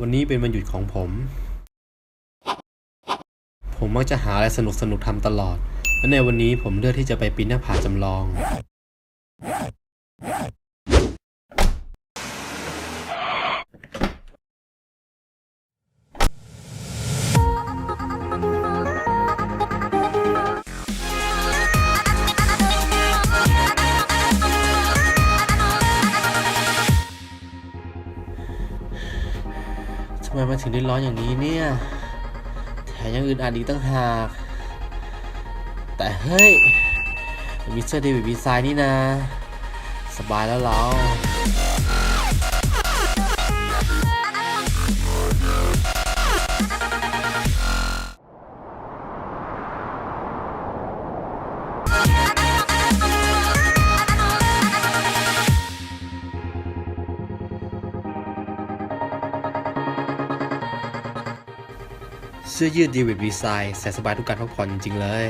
วันนี้เป็นวันหยุดของผม ผมมักจะหาอะไรสนุกสนุกทำตลอด และในวันนี้ผมเลือกที่จะไปปีนหน้าผาจำลอง ไมมันถึงได้ร้อนอย่างนี้เนี่ย แถมยังอึดอัดอีกตั้งหาก แต่เฮ้ยมิสเตอร์เดวิดวีไซน์นี่นะ สบายแล้วเรา เสื้อยืดดีวิดดีไซน์ใส่สบายทุกการพักผ่อนจริงเลย